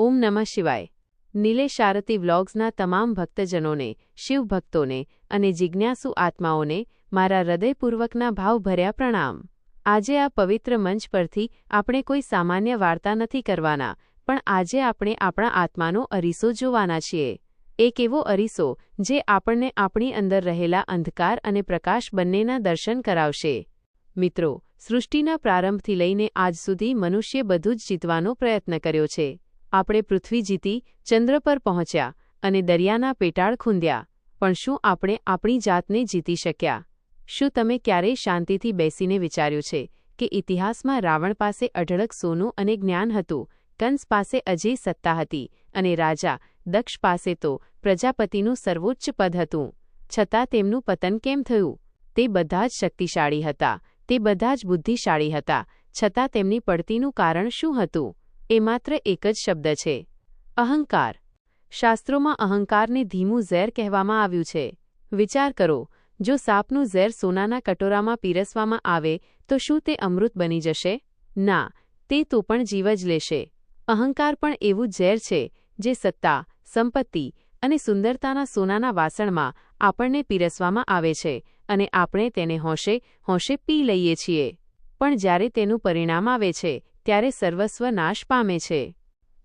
ઓમ નમઃ શિવાય. નિલેશ આરતી વ્લોગ્સના તમામ ભક્તજનોને, શિવભક્તોને અને જિજ્ઞાસુ આત્માઓને મારા હૃદયપૂર્વકના ભાવભર્યા પ્રણામ. આજે આ પવિત્ર મંચ પરથી આપણે કોઈ સામાન્ય વાર્તા નથી કરવાના, પણ આજે આપણે આપણા આત્માનો અરીસો જોવાના છીએ. એક એવો અરીસો જે આપણને આપણી અંદર રહેલા અંધકાર અને પ્રકાશ બંનેના દર્શન કરાવશે. મિત્રો, સૃષ્ટિના પ્રારંભથી લઈને આજ સુધી મનુષ્ય બધું જ જીતવાનો પ્રયત્ન કર્યો છે. આપણે પૃથ્વી જીતી, ચંદ્ર પર પહોંચ્યા અને દરિયાના પેટાળ ખૂંદ્યા. પણ શું આપણે આપણી જાતને જીતી શક્યા? શું તમે ક્યારેય શાંતિથી બેસીને વિચાર્યું છે કે ઇતિહાસમાં રાવણ પાસે અઢળક સોનું અને જ્ઞાન હતું, કંસ પાસે અજય સત્તા હતી અને રાજા દક્ષ પાસે તો પ્રજાપતિનું સર્વોચ્ચ પદ હતું? છતાં તેમનું પતન કેમ થયું? તે બધા જ શક્તિશાળી હતા, તે બધા જ બુદ્ધિશાળી હતા, છતાં તેમની પડતીનું કારણ શું હતું? એ માત્ર એક જ શબ્દ છે. અહંકાર. શાસ્ત્રોમાં અહંકારને ધીમું ઝેર કહેવામાં આવ્યું છે. વિચાર કરો, જો સાપનું ઝેર સોનાના કટોરામાં પીરસવામાં આવે, તો શું તે અમૃત બની જશે? ના, તે તો પણ જીવ જ લેશે. અહંકાર પણ એવું ઝેર છે, જે સત્તા, સંપત્તિ અને સુંદરતાના સોનાના વાસણમાં આપણને પીરસવામાં આવે છે અને આપણે તેને હોંશે હોંશે પી લઈએ છીએ. પણ જ્યારે તેનું પરિણામ આવે છે ત્યારે સર્વસ્વ નાશ પામે છે.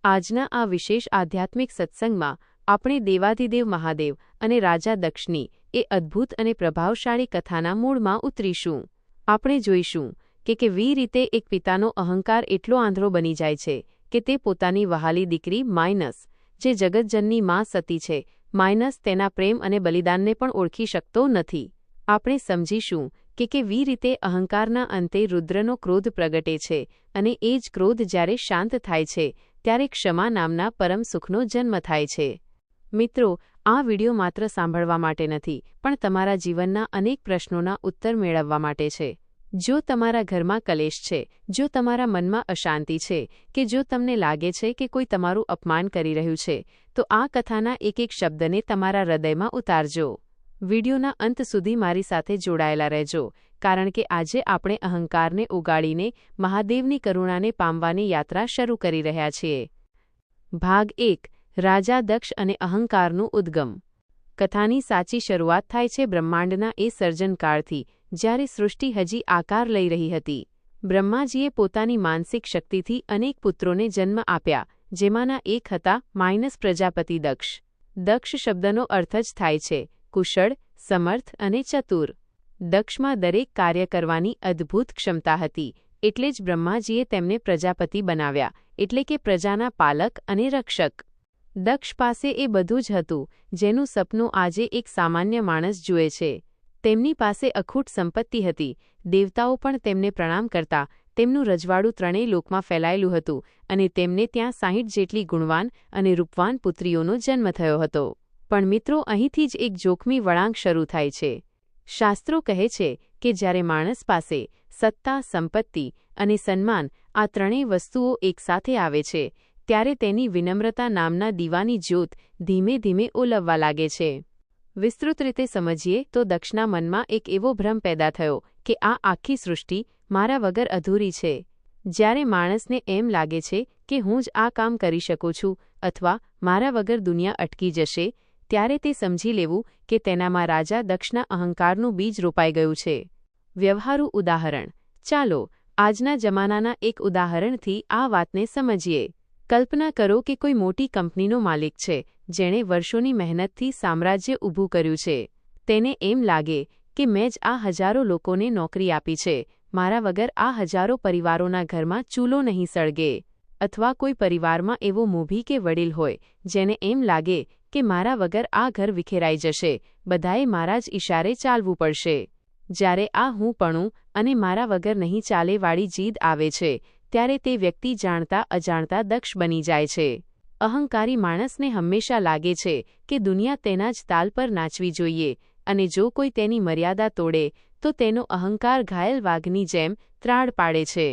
આજના આ વિશેષ આધ્યાત્મિક સત્સંગમાં આપણે દેવાધિદેવ મહાદેવ અને રાજા દક્ષની એ અદ્ભુત અને પ્રભાવશાળી કથાના મૂળમાં ઉતરીશું. આપણે જોઈશું કે કેવી રીતે એક પિતાનો અહંકાર એટલો આંધળો બની જાય છે કે તે પોતાની વહાલી દીકરી માઇનસ, જે જગતજનની માં સતી છે, માઇનસ તેના પ્રેમ અને બલિદાનને પણ ઓળખી શકતો નથી. આપણે સમજીશું કે કેવી રીતે અહંકારના અંતે રુદ્રનો ક્રોધ પ્રગટે છે અને એ જ ક્રોધ જ્યારે શાંત થાય છે, ત્યારે ક્ષમા નામના પરમ સુખનો જન્મ થાય છે. મિત્રો, આ વિડિયો માત્ર સાંભળવા માટે નથી, પણ તમારા જીવનના અનેક પ્રશ્નોના ઉત્તર મેળવવા માટે છે. જો તમારા ઘરમાં કલેશ છે, જો તમારા મનમાં અશાંતિ છે, કે જો તમને લાગે છે કે કોઈ તમારું અપમાન કરી રહ્યું છે, તો આ કથાના એક એક શબ્દને તમારા હૃદયમાં ઉતારજો. વિડિયોના અંત સુધી મારી સાથે જોડાયેલા રહેજો, કારણ કે આજે આપણે અહંકારને ઉગાડીને મહાદેવની કરુણાને પામવાની યાત્રા શરૂ કરી રહ્યા છીએ. ભાગ એક, રાજા દક્ષ અને અહંકારનું ઉદ્ગમ. કથાની સાચી શરૂઆત થાય છે બ્રહ્માંડના એ સર્જનકાળથી, જ્યારે સૃષ્ટિ હજી આકાર લઈ રહી હતી. બ્રહ્માજીએ પોતાની માનસિક શક્તિથી અનેક પુત્રોને જન્મ આપ્યા, જેમાંના એક હતા માઇનસ પ્રજાપતિ દક્ષ. દક્ષ શબ્દનો અર્થ જ થાય છે કુશળ, સમર્થ અને ચતુર. દક્ષમાં દરેક કાર્ય કરવાની અદ્ભુત ક્ષમતા હતી, એટલે જ બ્રહ્માજીએ તેમને પ્રજાપતિ બનાવ્યા, એટલે કે પ્રજાના પાલક અને રક્ષક. દક્ષ પાસે એ બધું જ હતું, જેનું સપનું આજે એક સામાન્ય માણસ જુએ છે. તેમની પાસે અખૂટ સંપત્તિ હતી, દેવતાઓ પણ તેમને પ્રણામ કરતા, તેમનું રજવાડું ત્રણેય લોકમાં ફેલાયેલું હતું, અને તેમને ત્યાં સાહીઠ જેટલી ગુણવાન અને રૂપવાન પુત્રીઓનો જન્મ થયો હતો. પણ મિત્રો અહીંથી જ એક જોખમી વળાંક શરૂ થાય છે. શાસ્ત્રો કહે છે કે જ્યારે માણસ પાસે સત્તા, સંપત્તિ અને સન્માન આ ત્રણેય વસ્તુઓ એકસાથે આવે છે, ત્યારે તેની વિનમ્રતા નામના દીવાની જ્યોત ધીમે ધીમે ઓલવવા લાગે છે. વિસ્તૃત રીતે સમજીએ તો દક્ષના મનમાં એક એવો ભ્રમ પેદા થયો કે આ આખી સૃષ્ટિ મારા વગર અધૂરી છે. જ્યારે માણસને એમ લાગે છે કે હું જ આ કામ કરી શકું છું અથવા મારા વગર દુનિયા અટકી જશે ત્યારે તે સમજી લેવું કે તેનામાં રાજા દક્ષના અહંકારનું બીજ રોપાઈ ગયું છે. વ્યવહારુ ઉદાહરણ. ચાલો, આજના જમાનાના એક ઉદાહરણથી આ વાતને સમજીએ. કલ્પના કરો કે કોઈ મોટી કંપનીનો માલિક છે, જેણે વર્ષોની મહેનતથી સામ્રાજ્ય ઊભું કર્યું છે. તેને એમ લાગે કે મેં જ આ હજારો લોકોને નોકરી આપી છે, મારા વગર આ હજારો પરિવારોના ઘરમાં ચૂલો નહીં સળગે. અથવા કોઈ પરિવારમાં એવો મૂભી કે વડીલ હોય, જેને એમ લાગે કે મારા વગર આ ઘર વિખેરાઈ જશે. બધાએ મારા જ ઇશારે ચાલવું પડશે. જ્યારે આ હું પણું અને મારા વગર નહીં ચાલેવાળી જીદ આવે છે, ત્યારે તે વ્યક્તિ જાણતા અજાણતા દક્ષ બની જાય છે. અહંકારી માણસને હંમેશા લાગે છે કે દુનિયા તેના જ તાલ પર નાચવી જોઈએ અને જો કોઈ તેની મર્યાદા તોડે, તો તેનો અહંકાર ઘાયલ વાઘની જેમ ત્રાડ પાડે છે.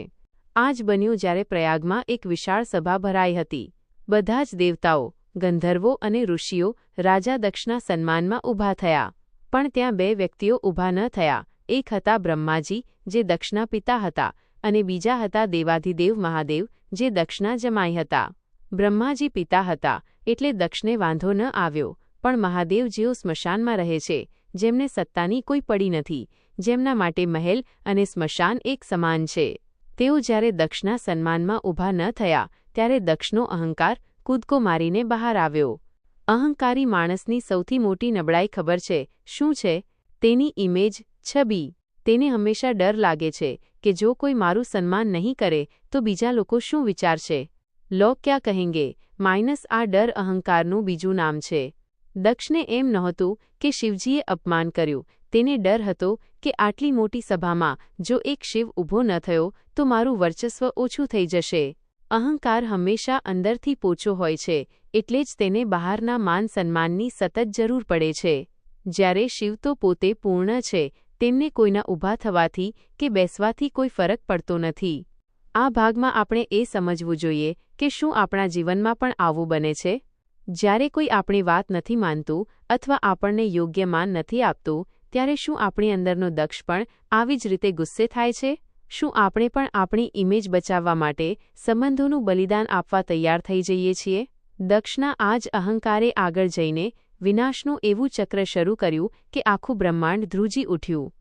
આ જ બન્યું જ્યારે પ્રયાગમાં એક વિશાળ સભા ભરાઈ હતી. બધા જ દેવતાઓ ગંધર્વો અને ઋષિઓ રાજા દક્ષના સન્માનમાં ઊભા થયા. પણ ત્યાં બે વ્યક્તિઓ ઊભા ન થયા. એક હતા બ્રહ્માજી, જે દક્ષના પિતા હતા, અને બીજા હતા દેવાધિદેવ મહાદેવ, જે દક્ષના જમાઈ હતા. બ્રહ્માજી પિતા હતા, એટલે દક્ષને વાંધો ન આવ્યો, પણ મહાદેવ જેઓ સ્મશાનમાં રહે છે, જેમને સત્તાની કોઈ પડી નથી, જેમના માટે મહેલ અને સ્મશાન એક સમાન છે. તેઓ જ્યારે દક્ષના સન્માનમાં ઊભા ન થયા, ત્યારે દક્ષનો અહંકાર કૂદકો મારીને બહાર આવ્યો. અહંકારી માણસની સૌથી મોટી નબળાઈ ખબર છે, શું છે? તેની ઇમેજ છબી. તેને હંમેશા ડર લાગે છે કે જો કોઈ મારું સન્માન નહીં કરે, તો બીજા લોકો શું વિચારશે? લોક ક્યાં કહેંગે, માઇનસ આ ડર અહંકારનું બીજું નામ છે. દક્ષને એમ નહોતું કે શિવજીએ અપમાન કર્યું. તેને ડર હતો કે આટલી મોટી સભામાં જો એક શિવ ઊભો ન થયો, તો મારું વર્ચસ્વ ઓછું થઈ જશે. અહંકાર હંમેશા અંદરથી પોચો હોય છે, એટલે જ તેને બહારના માન સન્માનની સતત જરૂર પડે છે. જ્યારે શિવ તો પોતે પૂર્ણ છે, તેમને કોઈના ઊભા થવાથી કે બેસવાથી કોઈ ફરક પડતો નથી. આ ભાગમાં આપણે એ સમજવું જોઈએ કે શું આપણા જીવનમાં પણ આવું બને છે. જ્યારે કોઈ આપણી વાત નથી માનતું અથવા આપણને યોગ્ય માન નથી આપતું, ત્યારે શું આપણી અંદરનો દક્ષ પણ આવી જ રીતે ગુસ્સે થાય છે? શું આપણે પણ આપણી ઇમેજ બચાવવા માટે સંબંધોનું બલિદાન આપવા તૈયાર થઈ જઈએ છીએ? દક્ષના આ જ અહંકારે આગળ જઈને વિનાશનું એવું ચક્ર શરૂ કર્યું કે આખું બ્રહ્માંડ ધ્રુજી ઉઠ્યું.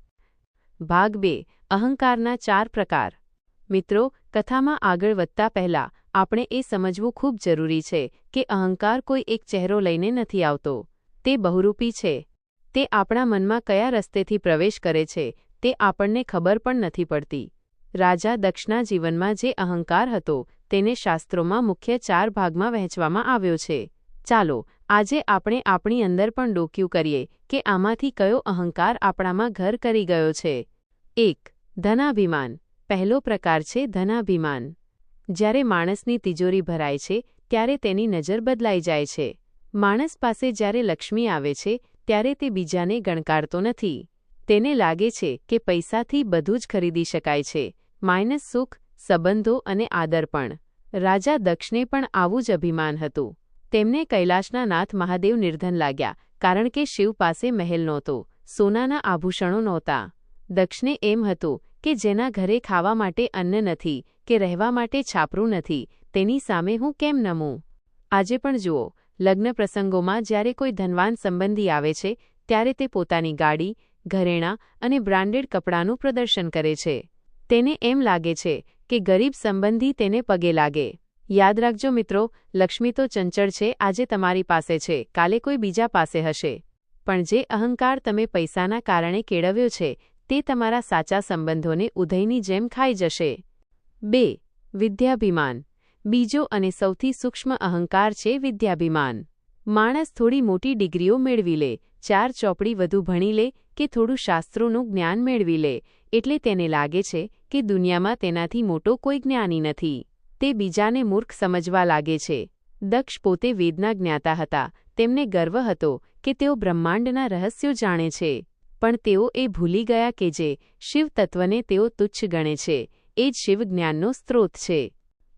ભાગ બે, અહંકારના ચાર પ્રકાર. મિત્રો, કથામાં આગળ વધતા પહેલા આપણે એ સમજવું ખૂબ જરૂરી છે કે અહંકાર કોઈ એક ચહેરો લઈને નથી આવતો. તે બહુરૂપી છે. તે આપણા મનમાં કયા રસ્તેથી પ્રવેશ કરે છે તે આપણને ખબર પણ નથી પડતી. રાજા દક્ષના જીવનમાં જે અહંકાર હતો, તેને શાસ્ત્રોમાં મુખ્ય ચાર ભાગમાં વહેંચવામાં આવ્યો છે. ચાલો, આજે આપણે આપણી અંદર પણ ડોક્યું કરીએ કે આમાંથી કયો અહંકાર આપણામાં ઘર કરી ગયો છે. એક, ધનાભિમાન. પહેલો પ્રકાર છે ધનાભિમાન. જ્યારે માણસની તિજોરી ભરાય છે, ત્યારે તેની નજર બદલાઈ જાય છે. માણસ પાસે જ્યારે લક્ષ્મી આવે છે, ત્યારે તે બીજાને ગણકારતો નથી. તેને લાગે છે કે પૈસાથી બધું જ ખરીદી શકાય છે. માઇનસ સુખ, સંબંધો અને આદર પણ. રાજા દક્ષને પણ આવું જ અભિમાન હતું. તેમને કૈલાશના નાથ મહાદેવ નિર્ધન લાગ્યા, કારણ કે શિવ પાસે મહેલ નહોતો, સોનાના આભૂષણો નહોતા. દક્ષને એમ હતું કે જેના ઘરે ખાવા માટે અન્ન નથી, કે રહેવા માટે છાપરું નથી, તેની સામે હું કેમ નમું? આજે પણ જુઓ, લગ્ન પ્રસંગોમાં જ્યારે કોઈ ધનવાન સંબંધી આવે છે, ત્યારે તે પોતાની ગાડી, ઘરેણાં અને બ્રાન્ડેડ કપડાંનું પ્રદર્શન કરે છે. તેને એમ લાગે છે કે ગરીબ સંબંધી તેને પગે લાગે. યાદ રાખજો મિત્રો, લક્ષ્મી તો ચંચળ છે, આજે તમારી પાસે છે, કાલે કોઈ બીજા પાસે હશે. પણ જે અહંકાર તમે પૈસાના કારણે કેળવ્યો છે, તે તમારા સાચા સંબંધોને ઉધઈની જેમ ખાઈ જશે. બે, વિદ્યાભિમાન. બીજો અને સૌથી સૂક્ષ્મ અહંકાર છે વિદ્યાભિમાન. માણસ થોડી મોટી ડિગ્રીઓ મેળવી લે, ચાર ચોપડી વધુ ભણી લે કે થોડું શાસ્ત્રોનું જ્ઞાન મેળવી લે એટલે તેને લાગે છે કે દુનિયામાં તેનાથી મોટો કોઈ જ્ઞાની નથી. તે બીજાને મૂર્ખ સમજવા લાગે છે. દક્ષ પોતે વેદના જ્ઞાતા હતા. તેમને ગર્વ હતો કે તેઓ બ્રહ્માંડના રહસ્યો જાણે છે. પણ તેઓ એ ભૂલી ગયા કે જે શિવ તત્વને તેઓ તુચ્છ ગણે છે. એ જ શિવ જ્ઞાનનો સ્ત્રોત છે.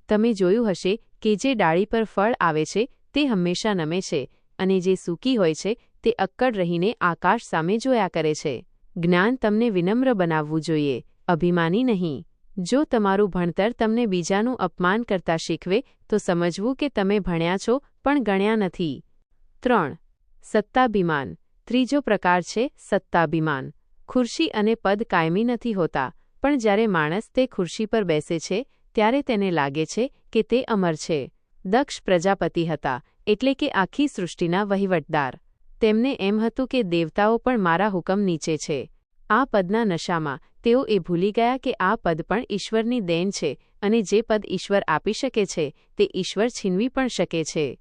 તમે જોયું હશે કે જે ડાળી પર ફળ આવે છે, તે હંમેશા નમે છે અને જે સૂકી હોય છે, તે અક્કડ રહીને આકાશ સામે જોયા કરે છે. જ્ઞાન તમને વિનમ્ર બનાવવું જોઈએ. અભિમાની નહીં. જો તમારું ભણતર તમને બીજાનું અપમાન કરતા શીખવે, તો સમજવું કે તમે ભણ્યા છો, પણ ગણ્યા નથી. ત્રણ. સત્તાભિમાન. ત્રીજો પ્રકાર છે સત્તાભિમાન. ખુરશી અને પદ કાયમી નથી હોતા, પણ જ્યારે માણસ તે ખુરશી પર બેસે છે, ત્યારે તેને લાગે છે કે તે અમર છે. દક્ષ પ્રજાપતિ હતા, એટલે કે આખી સૃષ્ટિના વહીવટદાર. તેમને એમ હતું કે દેવતાઓ પણ મારા હુકમ નીચે છે. આ પદના નશામાં તેઓ એ ભૂલી ગયા કે આ પદ પણ ઈશ્વરની દેન છે અને જે પદ ઈશ્વર આપી શકે છે તે ઈશ્વર છીનવી પણ શકે છે.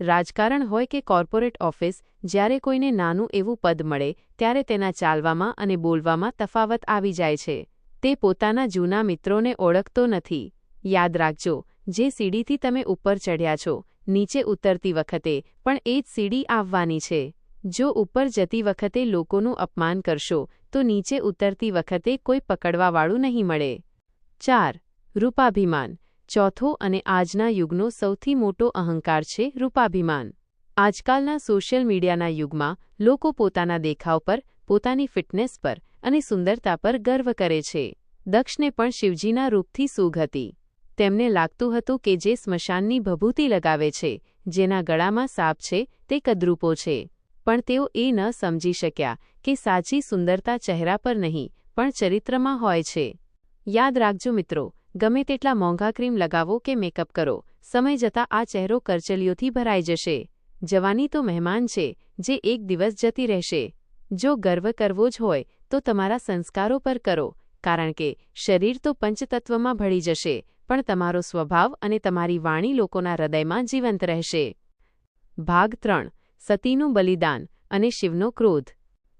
રાજકારણ હોય કે કોર્પોરેટ ઓફિસ, જ્યારે કોઈને નાનું એવું પદ મળે, ત્યારે તેના ચાલવામાં અને બોલવામાં તફાવત આવી જાય છે. તે પોતાના જૂના મિત્રોને ઓળખતો નથી. યાદ રાખજો, જે સીડીથી તમે ઉપર ચઢ્યા છો, નીચે ઉતરતી વખતે પણ એ જ સીડી આવવાની છે. જો ઉપર જતી વખતે લોકોનું અપમાન કરશો, તો નીચે ઉતરતી વખતે કોઈ પકડવાવાળું નહીં મળે. ચાર, રૂપાભિમાન. ચોથો અને આજના યુગનો સૌથી મોટો અહંકાર છે રૂપાભિમાન. આજકાલના સોશિયલ મીડિયાના યુગમાં, લોકો પોતાના દેખાવ પર, પોતાની ફિટનેસ પર અને સુંદરતા પર ગર્વ કરે છે. દક્ષને પણ શિવજીના રૂપથી સૂગ હતી. તેમને લાગતું હતું કે જે સ્મશાનની ભભૂતિ લગાવે છે, જેના ગળામાં સાપ છે, તે કદરૂપો છે. પણ તેઓ એ ન સમજી શક્યા કે સાચી સુંદરતા ચહેરા પર નહીં, પણ ચરિત્રમાં હોય છે. યાદ રાખજો મિત્રો, ગમે તેટલા મોંઘા ક્રીમ લગાવો કે મેકઅપ કરો, સમય જતાં આ ચહેરો કરચલીઓથી ભરાઈ જશે. જવાની તો મહેમાન છે, જે એક દિવસ જતી રહેશે. જો ગર્વ કરવો જ હોય, તો તમારા સંસ્કારો પર કરો, કારણ કે શરીર તો પંચતત્વમાં ભળી જશે, પણ તમારો સ્વભાવ અને તમારી વાણી લોકોના હૃદયમાં જીવંત રહેશે. ભાગ ત્રણ. સતીનું બલિદાન અને શિવનો ક્રોધ.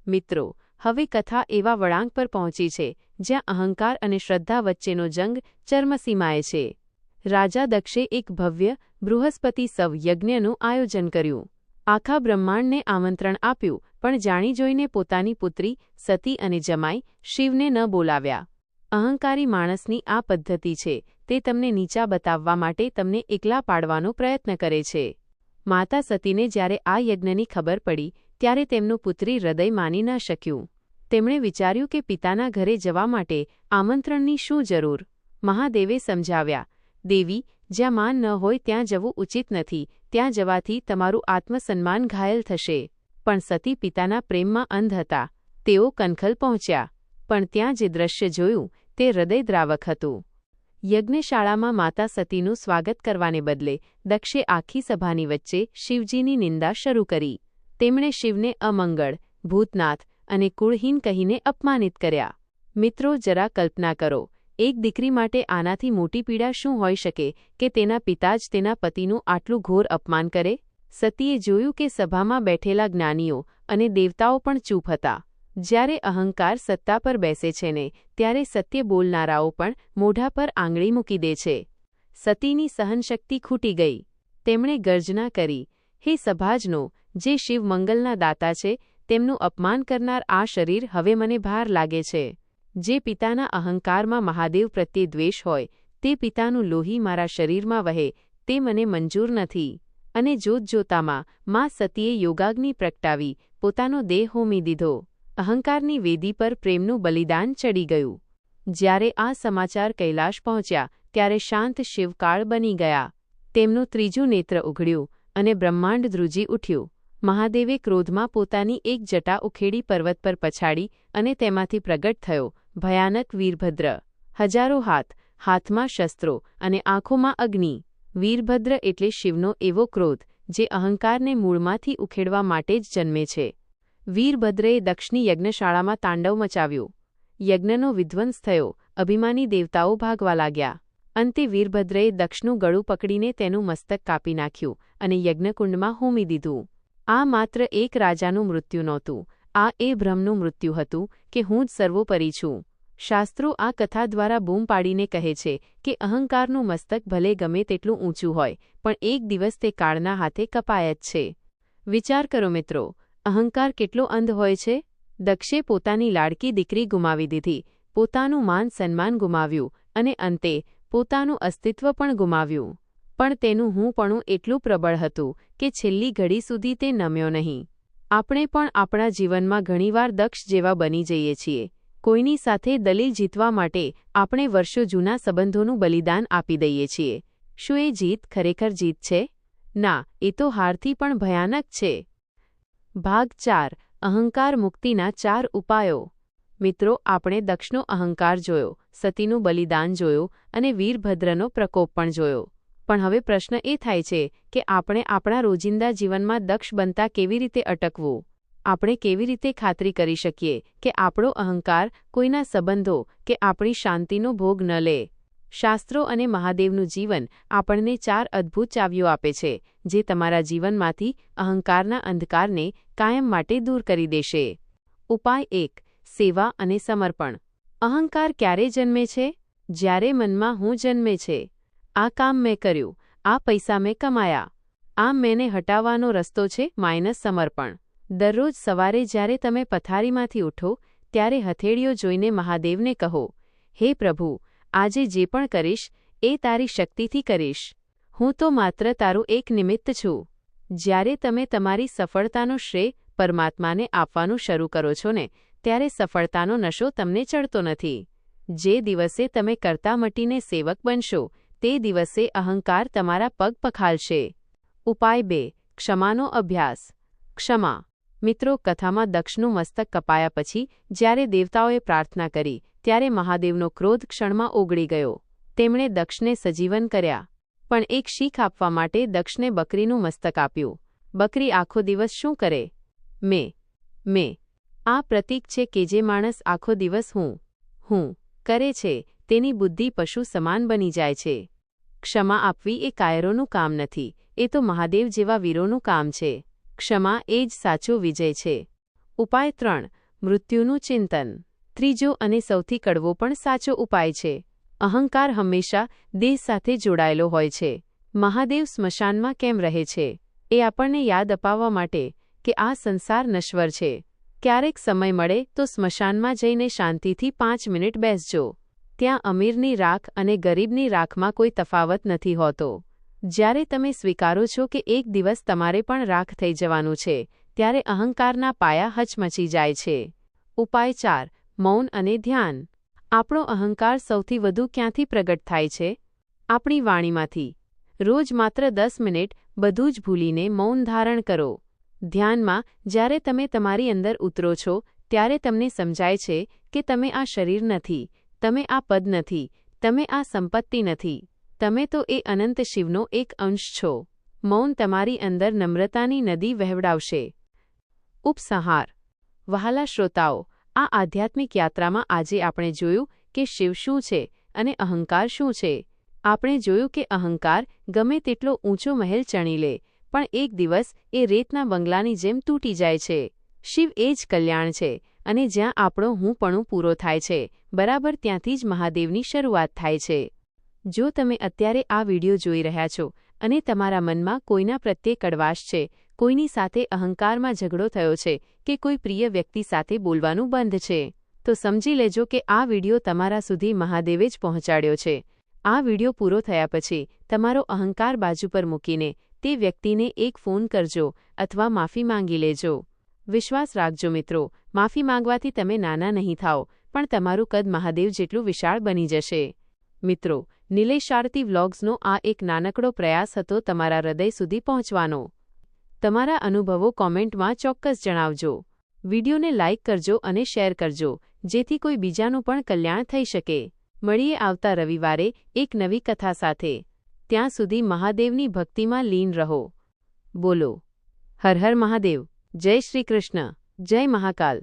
મિત્રો, હવે કથા એવા વળાંક પર પહોંચી છે, જ્યાં અહંકાર અને શ્રદ્ધા વચ્ચેનો જંગ ચર્મસીમાએ છે. રાજા દક્ષે એક ભવ્ય, બૃહસ્પતિ સવ યજ્ઞનું આયોજન કર્યું. આખા બ્રહ્માંડને આમંત્રણ આપ્યું, પણ જાણી જોઈને પોતાની પુત્રી, સતી અને જમાઈ, શિવને ન બોલાવ્યા. અહંકારી માણસની આ પદ્ધતિ છે, તે તમને નીચા બતાવવા માટે તમને એકલા પાડવાનો પ્રયત્ન કરે છે. માતા સતીને જ્યારે આ યજ્ઞની ખબર પડી, ત્યારે તેમનું પુત્રી હૃદય માની ન શક્યું. તેમણે વિચાર્યું કે પિતાના ઘરે જવા માટે આમંત્રણની શું જરૂર? મહાદેવે સમજાવ્યા, દેવી, જ્યાં માન ન હોય ત્યાં જવું ઉચિત નથી, ત્યાં જવાથી તમારું આત્મસન્માન ઘાયલ થશે. પણ સતી પિતાના પ્રેમમાં અંધ હતા. તેઓ કનખલ પહોંચ્યા, પણ ત્યાં જે દ્રશ્ય જોયું, તે હૃદયદ્રાવક હતું. યજ્ઞશાળામાં માતા સતીનું સ્વાગત કરવાને બદલે દક્ષે આખી સભાની વચ્ચે શિવજીની નિંદા શરૂ કરી. તેમણે શિવને અમંગળ, ભૂતનાથ અને કુળહીન કહીને અપમાનિત કર્યા. મિત્રો, જરા કલ્પના કરો, એક દીકરી માટે આનાથી મોટી પીડા શું હોઈ શકે કે તેના પિતા જ તેના પતિનું આટલું ઘોર અપમાન કરે? સતીએ જોયું કે સભામાં બેઠેલા જ્ઞાનીઓ અને દેવતાઓ પણ ચૂપ હતા. જ્યારે અહંકાર સત્તા પર બેસે છે ને, ત્યારે સત્ય બોલનારાઓ પણ મોઢા પર આંગળી મૂકી દે છે. સતીની સહનશક્તિ ખૂટી ગઈ. તેમણે ગર્જના કરી, હે સભાજનો, જે શિવ મંગલના દાતા છે, તેમનું અપમાન કરનાર આ શરીર હવે મને ભાર લાગે છે. જે પિતાના અહંકારમાં મહાદેવ પ્રત્યે દ્વેષ હોય, તે પિતાનું લોહી મારા શરીરમાં વહે, તે મને મંજૂર નથી અને જોતજોતામાં મા સતીએ યોગાગ્નિ પ્રગટાવી, પોતાનો દેહ હોમી દીધો. અહંકારની વેદી પર પ્રેમનું બલિદાન ચડી ગયું. જ્યારે આ સમાચાર કૈલાશ પહોંચ્યા, ત્યારે શાંત શિવકાળ બની ગયા. તેમનું ત્રીજું નેત્ર ઉઘડ્યું અને બ્રહ્માંડ ધ્રુજી ઉઠ્યું. મહાદેવે ક્રોધમાં પોતાની એક જટા ઉખેડી પર્વત પર પછાડી અને તેમાંથી પ્રગટ થયો, ભયાનક વીરભદ્ર. હજારો હાથ, હાથમાં શસ્ત્રો અને આંખોમાં અગ્નિ. વીરભદ્ર એટલે શિવનો એવો ક્રોધ, જે અહંકારને મૂળમાંથી ઉખેડવા માટે જ જન્મે છે. વીરભદ્રએ દક્ષની યજ્ઞશાળામાં તાંડવ મચાવ્યું. યજ્ઞનો વિધ્વંસ થયો. અભિમાની દેવતાઓ ભાગવા લાગ્યા. અંતે વીરભદ્રએ દક્ષનું ગળું પકડીને તેનું મસ્તક કાપી નાખ્યું અને યજ્ઞકુંડમાં હોમી દીધું. આ માત્ર એક રાજાનું મૃત્યુ નહોતું. આ એ ભ્રમનું મૃત્યુ હતું કે હું જ સર્વોપરી છું. શાસ્ત્રો આ કથા દ્વારા બૂમ પાડીને કહે છે કે અહંકારનું મસ્તક ભલે ગમે તેટલું ઊંચું હોય, પણ એક દિવસ તે કાળના હાથે કપાય જ છે. વિચાર કરો મિત્રો અહંકાર કેટલો અંધ હોય છે? દક્ષે પોતાની લાડકી દીકરી ગુમાવી દીધી, પોતાનું માન સન્માન ગુમાવ્યું અને અંતે પોતાનું અસ્તિત્વ પણ ગુમાવ્યું. પણ તેનું હું પણ એટલું પ્રબળ હતું કે છેલ્લી ઘડી સુધી તે નમ્યો નહીં. આપણે પણ આપણા જીવનમાં ઘણીવાર દક્ષ જેવા બની જઈએ છીએ. કોઈની સાથે દલીલ જીતવા માટે આપણે વર્ષો જૂના સંબંધોનું બલિદાન આપી દઈએ છીએ. શું એ જીત ખરેખર જીત છે? ના, એ તો હારથી પણ ભયાનક છે. ભાગ ચાર, અહંકાર મુક્તિના ચાર ઉપાયો. મિત્રો, આપણે દક્ષનો અહંકાર જોયો, સતીનું બલિદાન જોયું અને વીરભદ્રનો પ્રકોપ પણ જોયો. પણ હવે પ્રશ્ન એ થાય છે કે આપણે આપણા રોજિંદા જીવનમાં દક્ષ બનતા કેવી રીતે અટકવું? આપણે કેવી રીતે ખાતરી કરી શકીએ કે આપણો અહંકાર કોઈના સંબંધો કે આપણી શાંતિનો ભોગ ન લે? શાસ્ત્રો અને મહાદેવનું જીવન આપણને ચાર અદ્ભુત ચાવીઓ આપે છે, જે તમારા જીવનમાંથી અહંકારના અંધકારને કાયમ માટે દૂર કરી દેશે. ઉપાય એક, સેવા અને સમર્પણ. અહંકાર ક્યારે જન્મે છે? જ્યારે મનમાં હું જન્મે છે. આ કામ મેં કર્યું, આ પૈસા મેં કમાયા. આમ મેને હટાવવાનો રસ્તો છે માઇનસ સમર્પણ. દરરોજ સવારે જ્યારે તમે પથારીમાંથી ઉઠો, ત્યારે હથેળીઓ જોઈને મહાદેવને કહો, હે પ્રભુ આજે જે પણ કરીશ, એ તારી શક્તિથી કરીશ. હું તો માત્ર તારું એક નિમિત્ત છું. જ્યારે તમે તમારી સફળતાનો શ્રેય પરમાત્માને આપવાનું શરૂ કરો છો ને, ત્યારે સફળતાનો નશો તમને ચડતો નથી. જે દિવસે તમે કરતા મટીને સેવક બનશો, તે દિવસે અહંકાર તમારા પગ પખાલશે. ઉપાય બે, ક્ષમાનો અભ્યાસ. ક્ષમા. મિત્રો, કથામાં દક્ષનું મસ્તક કપાયા પછી, જ્યારે દેવતાઓએ પ્રાર્થના કરી ત્યારે મહાદેવનો ક્રોધ ક્ષણમાં ઓગળી ગયો. તેમણે દક્ષને સજીવન કર્યા. પણ એક શીખ આપવા માટે દક્ષને બકરીનું મસ્તક આપ્યું. બકરી આખો દિવસ શું કરે? મેં. મેં. આ પ્રતીક છે કે જે માણસ આખો દિવસ હું હું, કરે છે, તેની બુદ્ધિ પશુ સમાન બની જાય છે. ક્ષમા આપવી એ કાયરોનું કામ નથી. એ તો મહાદેવ જેવા વીરોનું કામ છે. ક્ષમા એ જ સાચો વિજય છે. ઉપાય ત્રણ. મૃત્યુનું ચિંતન. ત્રીજો અને સૌથી કડવો પણ સાચો ઉપાય છે. અહંકાર હંમેશા દેહ સાથે જોડાયેલો હોય છે. મહાદેવ સ્મશાનમાં કેમ રહે છે? એ આપણને યાદ અપાવવા માટે કે આ સંસાર નશ્વર છે. ક્યારેક સમય મળે તો સ્મશાનમાં જઈને શાંતિથી પાંચ મિનિટ બેસજો. ત્યાં અમીરની રાખ અને ગરીબની રાખમાં કોઈ તફાવત નથી હોતો. જ્યારે તમે સ્વીકારો છો કે એક દિવસ તમારે પણ રાખ થઈ જવાનું છે, ત્યારે અહંકારના પાયા હચમચી જાય છે. ઉપાય ચાર. મૌન અને ધ્યાન. આપણો અહંકાર સૌથી વધુ ક્યાંથી પ્રગટ થાય છે? આપણી વાણીમાંથી. રોજ માત્ર દસ મિનિટ બધું જ ભૂલીને મૌન ધારણ કરો. ધ્યાનમાં, જ્યારે તમે તમારી અંદર ઉતરો છો, ત્યારે તમને સમજાય છે કે તમે આ શરીર નથી, તમે આ પદ નથી, તમે આ સંપત્તિ નથી. તમે તો એ અનંત શિવનો એક અંશ છો. મૌન તમારી અંદર નમ્રતાની નદી વહેવડાવશે. ઉપસંહાર. વહાલા શ્રોતાઓ આ આધ્યાત્મિક યાત્રામાં આજે આપણે જોયું કે શિવ શું છે અને અહંકાર શું છે. આપણે જોયું કે અહંકાર ગમે તેટલો ઊંચો મહેલ ચણી લે, પણ એક દિવસ એ રેતના બંગલાની જેમ તૂટી જાય છે. શિવ એ જ કલ્યાણ છે અને જ્યાં આપણો હુંપણું પૂરો થાય છે, બરાબર ત્યાંથી જ મહાદેવની શરૂઆત થાય છે. જો તમે અત્યારે આ વીડિયો જોઈ રહ્યા છો અને તમારા મનમાં કોઈના પ્રત્યે કડવાશ છે કોઈની સાથે અહંકારમાં ઝઘડો થયો છે કે કોઈ પ્રિય વ્યક્તિ સાથે બોલવાનું બંધ છે. તો સમજી લેજો કે આ વીડિયો તમારા સુધી મહાદેવે જ પહોંચાડ્યો છે. આ વીડિયો પૂરો થયા પછી તમારો અહંકાર બાજુ પર મૂકીને તે વ્યક્તિને એક ફોન કરજો અથવા માફી માંગી લેજો. વિશ્વાસ રાખજો મિત્રો, માફી માંગવાથી તમે નાના નહીં થાઓ, પણ તમારું કદ મહાદેવ જેટલું વિશાળ બની જશે. મિત્રો, નિલેશ વ્લોગ્સનો આ એક નાનકડો પ્રયાસ હતો તમારા હૃદય સુધી પહોંચવાનો. તમારા અનુભવો કોમેન્ટમાં ચોક્કસ જણાવજો. વિડીયોને લાઇક કરજો અને શેર કરજો, જેથી કોઈ બીજાનું પણ કલ્યાણ થઈ શકે. મળીએ આવતા રવિવારે એક નવી કથા સાથે. ત્યાં સુધી મહાદેવની ભક્તિમાં લીન રહો. બોલો. હર હર મહાદેવ. જય શ્રી કૃષ્ણ. જય મહાકાલ.